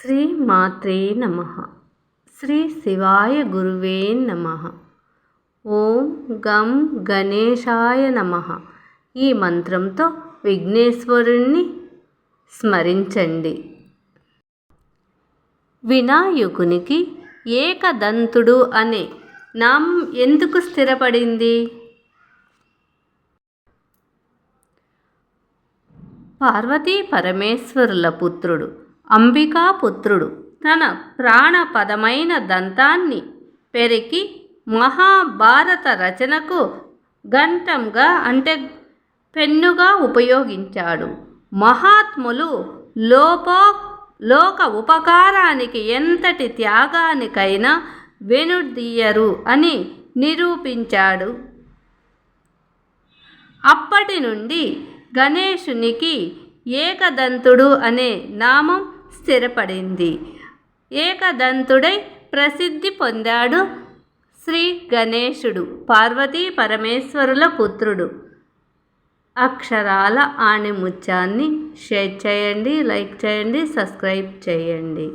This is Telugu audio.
శ్రీ మాత్రే నమ. శ్రీ శివాయ గురువే నమ. ఓం గం గణేశాయ నమ. ఈ మంత్రంతో విఘ్నేశ్వరుణ్ణి స్మరించండి. వినాయకునికి ఏకదంతుడు అనే నాం ఎందుకు స్థిరపడింది? పార్వతీ పరమేశ్వరుల పుత్రుడు అంబికా పుత్రుడు తన ప్రాణపదమైన దంతాన్ని పెరికి మహాభారత రచనకు గంటంగా అంటే పెన్నుగా ఉపయోగించాడు. మహాత్ములు లోపో లోక ఉపకారానికి ఎంతటి త్యాగానికైనా వెనుదీయరు అని నిరూపించాడు. అప్పటి నుండి గణేశునికి ఏకదంతుడు అనే నామం స్థిరపడింది. ఏకదంతుడై ప్రసిద్ధి పొందాడు శ్రీ గణేశుడు పార్వతీ పరమేశ్వరుల పుత్రుడు. అక్షరాల ఆణిముత్యాన్ని షేర్ చేయండి లైక్ చేయండి సబ్స్క్రైబ్ చేయండి.